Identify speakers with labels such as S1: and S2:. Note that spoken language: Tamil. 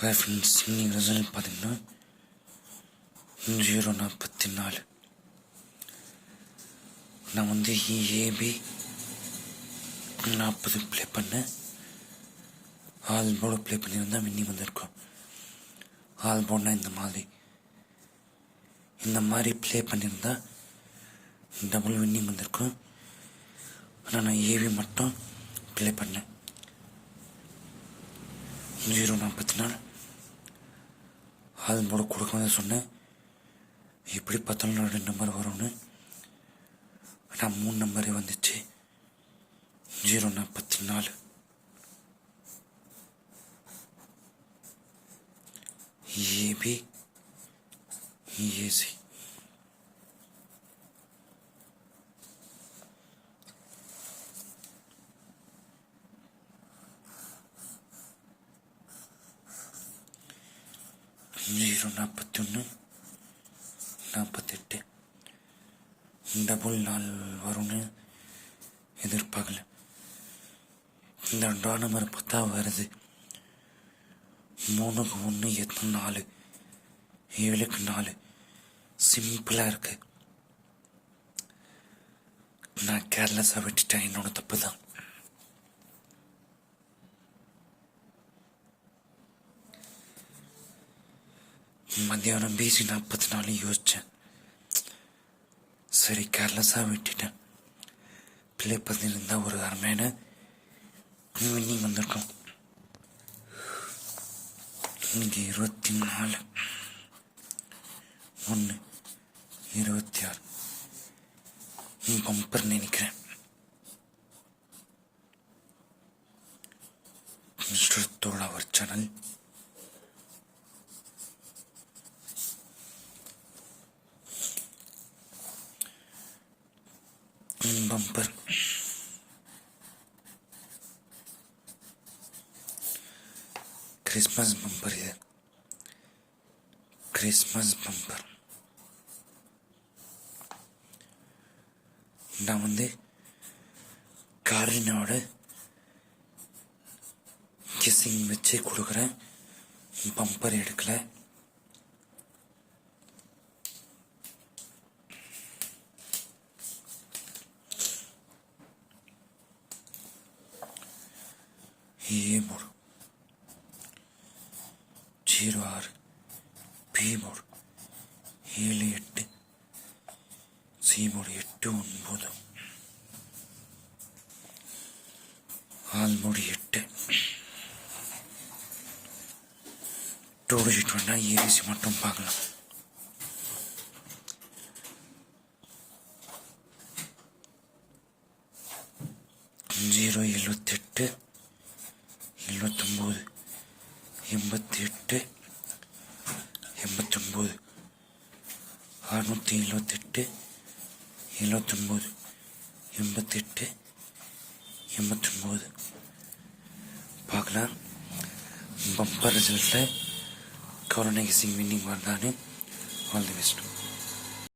S1: ஹாய் ஃப்ரெண்ட்ஸ் இன்னைக்கு ரிசல்ட் பார்த்தீங்கன்னா ஜீரோ நாற்பத்தி நாலு. நான் வந்து ஏபி நாற்பது ப்ளே பண்ணேன். ஆல் போர்டு ப்ளே பண்ணியிருந்தால் மின்னி வந்திருக்கோம். ஆல் போர்டுனா இந்த மாதிரி. இந்த மாதிரி ப்ளே பண்ணியிருந்தால் டபுள் வின்னிங் வந்திருக்கும். ஆனால் நான் ஏவி மட்டும் ப்ளே பண்ணேன். ஜீரோ நாற்பத்தி நாலு. அது போர்டு கொடுக்கணும்னு சொன்னேன். எப்படி பார்த்தாலும் ரெண்டு நம்பர் வரும்னு. ஆனால் மூணு நம்பரே வந்துச்சு. ஜீரோ நாற்பத்தி நாலு. AB AC. ஜீரோ நாற்பத்தி ஒன்று நாற்பத்தெட்டு டபுள் நாள் வரும்னு எதிர்பார்க்கல. இந்த டா நம்பர் பார்த்தா வருது. மூணுக்கு ஒன்று எத்தனை நாலு ஏழுக்கு நாலு. சிம்பிளாக இருக்கு. நான் கேர்லெஸ்ஸாக விட்டுட்டேன். என்னோட தப்பு தான். மத்தியானம் பேசி நாற்பத்தி நாலு யோசித்தேன் சரி கேர்லெஸ்ஸாக விட்டுட்டேன். ப்ளே பண்ணியிருந்தா ஒரு அருமையான வின்னிங் வந்திருக்கோம். இன்னைக்கு இருபத்தி நாலு. ஒன்று இருபத்தி ஆறு. பம்பர் நினைக்கிறேன். மிஸ்டர் தோழா அவர் சேனல் பம்பர் கிறிஸ்மஸ் பம்பர் இது கிறிஸ்மஸ் பம்பர் நான் வந்து கார்டினோட கிஸ்ஸிங் வச்சு கொடுக்குறேன். பம்பர் எடுக்கலை. ஏ போடு ஜீரோ ஆறு பி போடு ஏழு எட்டு சி போடு எட்டு ஒன்பது ஆல் எட்டு டோடு ஷீட் வேணா ஏபிசி மட்டும் பார்க்கலாம் ஜீரோ எழுபத்தெட்டு எழுபத்தொம்போது எண்பத்தி எட்டு எண்பத்தொம்போது அறுநூற்றி எழுபத்தெட்டு எழுபத்தொம்போது எண்பத்தெட்டு எண்பத்தொம்போது பார்க்கலாம் பம்பர் ரிசல்ட்டில் கருணை சிங் வின்னிங் வந்தான்னு ஆல் தி பெஸ்ட்